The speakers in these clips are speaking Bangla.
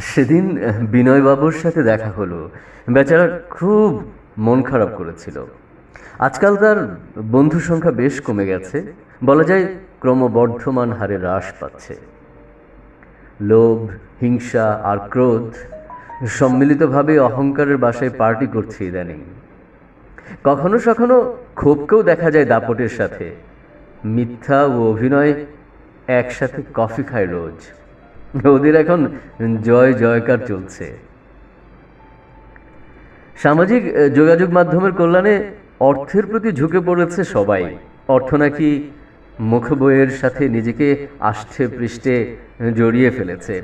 সেদিন বিনয়বাবুর সাথে দেখা হলো। বেচারা খুব মন খারাপ করেছিল। আজকাল তার বন্ধু সংখ্যা বেশ কমে গেছে। বলা যায় ক্রমবর্ধমান হারে হ্রাস পাচ্ছে। লোভ, হিংসা আর ক্রোধ সম্মিলিতভাবে অহংকারের বাসায় পার্টি করছে ইদানিং। কখনো সখনো ক্ষোভকেও দেখা যায় দাপটের সাথে। মিথ্যা ও অভিনয় একসাথে কফি খায় রোজ। ওদের এখন জয় জয়কার চলছে। সামাজিক যোগাযোগ মাধ্যমের কল্যাণে অর্থের প্রতি ঝুঁকে পড়েছে সবাই। অর্থ নাকি মুখবইয়ের সাথে নিজেকে আষ্ঠে পৃষ্ঠে জড়িয়ে ফেলেছে।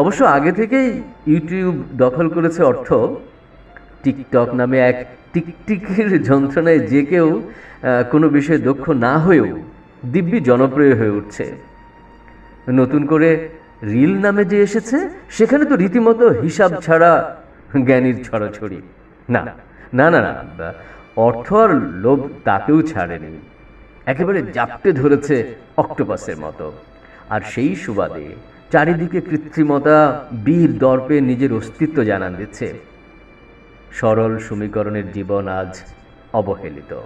অবশ্য আগে থেকেই ইউটিউব দখল করেছে অর্থ। টিকটক নামে এক টিকটিকির যন্ত্রণায় যে কেউ কোনো বিষয়ে দক্ষ না হয়েও দিব্যি জনপ্রিয় হয়ে উঠছে। নতুন করে রিল নামে যে এসেছে, সেখানে তো রীতিমতো হিসাব ছাড়া জ্ঞানীর ছড়াছড়ি। না না না না অর্থ আর লোভ তাকেও ছাড়েনি। একেবারে জাপটে ধরেছে অক্টোপাসের মতো। আর সেই সুবাদে চারিদিকে কৃত্রিমতা, বীর দর্পে নিজের অস্তিত্ব জানান দিচ্ছে। সরল সমীকরণের জীবন আজ অবহেলিত।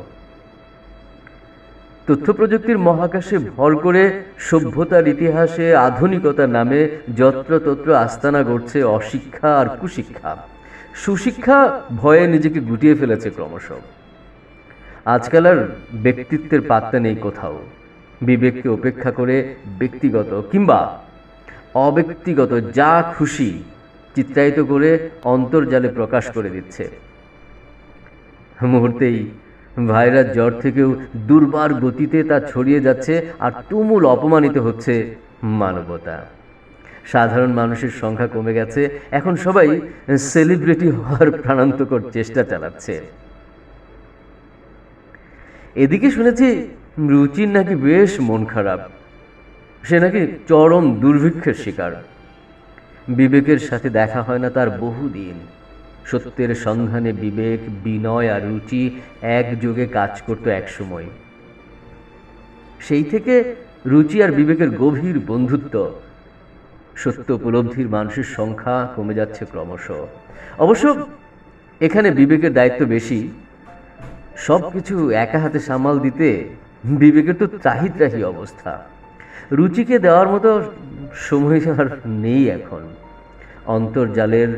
তথ্য প্রযুক্তির মহাকাশে ভর করে সভ্যতার ইতিহাসে আধুনিকতার নামে যত্রতত্র আস্তানা গড়ছে অশিক্ষা আর কুশিক্ষা। সুশিক্ষা ভয়ে নিজেকে গুটিয়ে ফেলেছে ক্রমশ। আজকাল আর ব্যক্তিত্বের পাত্তা নেই কোথাও। বিবেককে উপেক্ষা করে ব্যক্তিগত কিংবা অব্যক্তিগত যা খুশি চিত্রায়িত করে অন্তর্জালে প্রকাশ করে দিচ্ছে। মুহূর্তেই ভাইরাস জ্বর থেকেও দুর্বার গতিতে তা ছড়িয়ে যাচ্ছে আর তুমুল অপমানিত হচ্ছে মানবতা। সাধারণ মানুষের সংখ্যা কমে গেছে, এখন সবাই সেলিব্রিটি হওয়ার প্রাণান্তকর চেষ্টা চালাচ্ছে। এদিকে শুনেছি রুচির নাকি বেশ মন খারাপ। সে নাকি চরম দুর্ভিক্ষের শিকার। বিবেকের সাথে দেখা হয় না তার বহুদিন। সত্যের সন্ধানে বিবেক, বিনয় আর রুচি একযোগে কাজ করতো একসময়। সেই থেকে রুচি আর বিবেকের গভীর বন্ধুত্ব, সত্য উপলব্ধির মানুষের সংখ্যা কমে যাচ্ছে ক্রমশ। অবশ্য এখানে বিবেকের দায়িত্ব বেশি। সব কিছু একা হাতে সামাল দিতে বিবেকের তো ত্রাহি ত্রাহি অবস্থা। রুচিকে দেওয়ার মতো সময় আর নেই এখন। অন্তর্জালের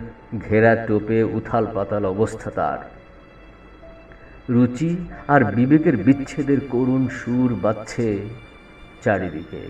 ঘেরা টোপে উথাল পাতাল অবস্থা তার। রুচি আর বিবেকের বিচ্ছেদের করুণ সুর বাজছে চারিদিকে।